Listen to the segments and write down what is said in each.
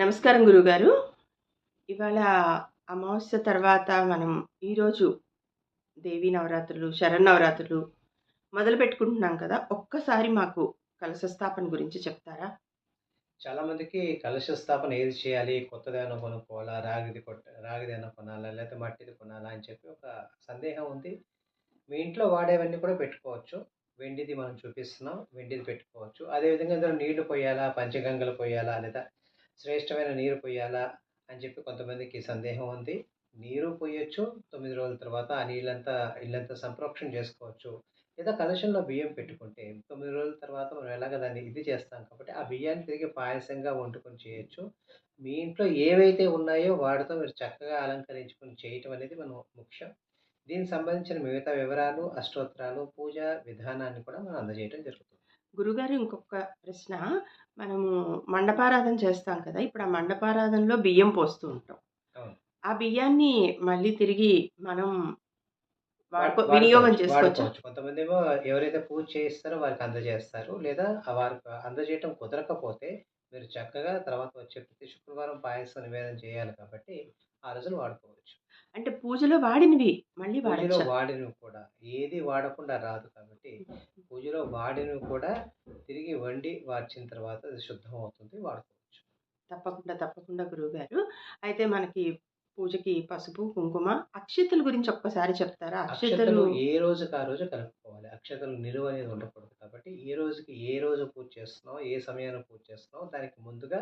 నమస్కారం గురుగారు. ఇవాళ అమావాస్య తర్వాత మనం ఈరోజు దేవీ నవరాత్రులు శరన్నవరాత్రులు మొదలు పెట్టుకుంటున్నాం కదా. ఒక్కసారి మాకు కలశ స్థాపన గురించి చెప్తారా? చాలా మందికి కలశ స్థాపన ఏది చేయాలి? కొత్తదైనా కొనుక్కోవాలా? రాగిది కొట్ట రాగిదైనా కొనాలా? లేకపోతే మట్టిది కొనాలా? అని చెప్పి ఒక సందేహం ఉంది. మీ ఇంట్లో వాడేవన్నీ కూడా పెట్టుకోవచ్చు. వెండిది మనం చూపిస్తున్నాం. వెండిది పెట్టుకోవచ్చు. అదేవిధంగా ఇందులో నీళ్ళు పోయాలా? పంచగంగలు పోయాలా? లేదా శ్రేష్టమైన నీరు పోయాలా అని చెప్పి కొంతమందికి సందేహం ఉంది. నీరు పోయొచ్చు తొమ్మిది రోజుల తర్వాత ఆ నీళ్ళంతా ఇల్లంతా సంప్రోక్షణ చేసుకోవచ్చు. లేదా కలశంలో బియ్యం పెట్టుకుంటే తొమ్మిది రోజుల తర్వాత మనం ఎలాగ దాన్ని ఇది చేస్తాం కాబట్టి ఆ బియ్యాన్ని తిరిగి పాయసంగా వండుకొని చేయొచ్చు. మీ ఇంట్లో ఏవైతే ఉన్నాయో వాటితో మీరు చక్కగా అలంకరించుకొని చేయటం అనేది మనం ముఖ్యం. దీనికి సంబంధించిన మిగతా వివరాలు అష్టోత్తరాలు పూజ విధానాన్ని కూడా మనం అందజేయడం జరుగుతుంది. గురుగారు ఇంకొక ప్రశ్న. మనము మండపారాధన చేస్తాం కదా ఇప్పుడు ఆ మండపారాధనలో బియ్యం పోస్తూ ఉంటాం. ఆ బియ్యాన్ని మళ్ళీ తిరిగి మనం వాడుకో వినియోగం చేసుకోవచ్చు. కొంతమంది ఏమో ఎవరైతే పూజ చేయిస్తారో వారికి అందజేస్తారు. లేదా వారికి అందజేయటం కుదరకపోతే మీరు చక్కగా తర్వాత వచ్చే ప్రతి శుక్రవారం పాయసం నివేదన చేయాలి కాబట్టి ఆ రోజులు వాడుకోవచ్చు. అంటే పూజలో వాడినవి మళ్ళీ పూజలో వాడినవి కూడా. ఏది వాడకుండా రాదు కాబట్టి పూజలో వాడినవి కూడా తిరిగి వండి వార్చిన తర్వాత అది శుద్ధం అవుతుంది వాడుకోవచ్చు. తప్పకుండా తప్పకుండా గురువుగారు. అయితే మనకి పూజకి పసుపు కుంకుమ అక్షతల గురించి ఒక్కసారి చెప్తారా? అక్షతలు ఏ రోజుకి ఆ రోజు కలుపుకోవాలి. అక్షతలు నిలువ అనేది ఉండకూడదు కాబట్టి ఏ రోజుకి ఏ రోజు పూజ చేస్తున్నాం ఏ సమయాన్ని పూజ చేస్తున్నాం దానికి ముందుగా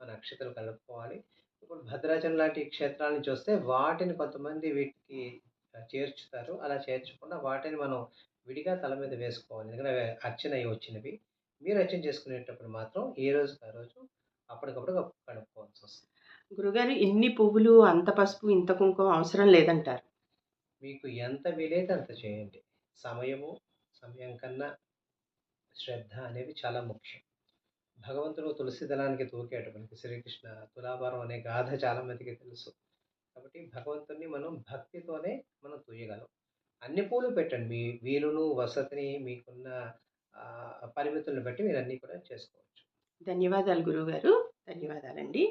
మన అక్షతలు కలుపుకోవాలి. ఇప్పుడు భద్రాచలం లాంటి క్షేత్రాలను చూస్తే వాటిని కొంతమంది వీటికి చేర్చుతారు. అలా చేర్చకుండా వాటిని మనం విడిగా తల మీద వేసుకోవాలి. ఎందుకంటే అవి అర్చన అయి వచ్చినవి. మీరు అర్చన చేసుకునేటప్పుడు మాత్రం ఏ రోజుకి ఆ రోజు అప్పటికప్పుడు కలుపుకోవాల్సి వస్తుంది. గురుగారు ఇన్ని పువ్వులు అంత పసుపు ఇంత కుంకుమ అవసరం లేదంటారు? మీకు ఎంత వీలైతే అంత చేయండి. సమయము సమయం కన్నా శ్రద్ధ అనేవి చాలా ముఖ్యం. భగవంతుడు తులసి దళానికి మనకి శ్రీకృష్ణ తులాభారం అనే గాథ చాలా మందికి తెలుసు. కాబట్టి భగవంతుని మనం భక్తితోనే మనం తూయగలం అన్ని పూలు పెట్టండి. మీ వీలును వసతిని మీకున్న పరిమితులను బట్టి మీరు అన్నీ కూడా చేసుకోవచ్చు. ధన్యవాదాలు గురువుగారు. ధన్యవాదాలండి.